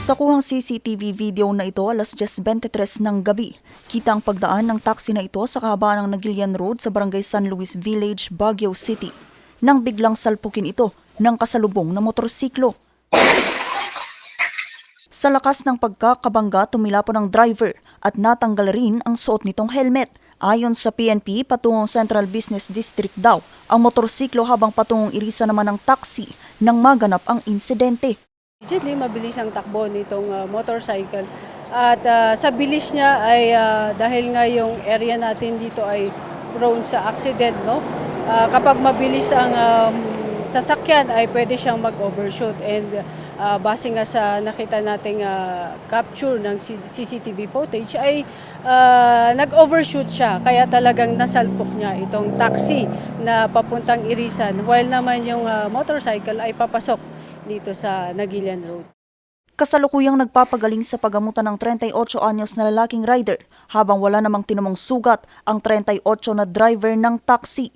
Sa kuhang CCTV video na ito alas 10.23 ng gabi, kita ang pagdaan ng taxi na ito sa kahabaan ng Nagilian Road sa barangay San Luis Village, Baguio City. Nang biglang salpukin ito ng kasalubong na motorsiklo. Sa lakas ng pagkakabangga, tumila po ng driver at natanggal rin ang suot nitong helmet. Ayon sa PNP, patungong Central Business District daw ang motorsiklo habang patungong irisa naman ng taxi nang maganap ang insidente. Immediately, mabilis ang takbo nitong ah, motorcycle. At ah, sa bilis niya ay ah, dahil nga yung area natin dito ay prone sa accident, no? Ah, kapag mabilis ang um, sasakyan ay pwede siyang mag-overshoot and ah, base nga sa nakita nating ah, capture ng CCTV footage ay ah, nag-overshoot siya kaya talagang nasalpok niya itong taxi na papuntang Irisan while naman yung ah, motorcycle ay papasok dito sa Nagilian Road. Kasalukuyang nagpapagaling sa pagamutan ng 38 anyos na lalaking rider habang wala namang tinamong sugat ang 38 na driver ng taxi.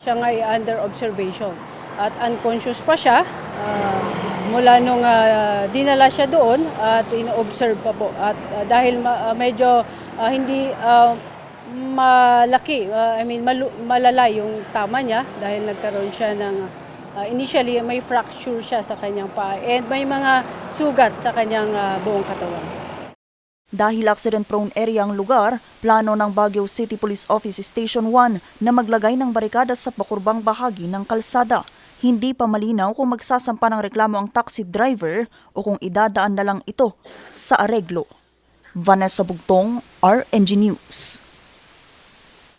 Siya nga ay under observation at unconscious pa siya ah, mula nung ah, dinala siya doon at ino-observe pa po. At ah, dahil ma- ah, medyo ah, hindi ah, malaki, ah, I mean malu- malala yung tama niya dahil nagkaroon siya ng ah, initially may fracture siya sa kanyang paa and may mga sugat sa kanyang ah, buong katawan. Dahil accident-prone area ang lugar, plano ng Baguio City Police Office Station 1 na maglagay ng barikada sa pakurbang bahagi ng kalsada. Hindi pa malinaw kung magsasampa ng reklamo ang taxi driver o kung idadaan na lang ito sa areglo. Vanessa Bugtong, RNG News.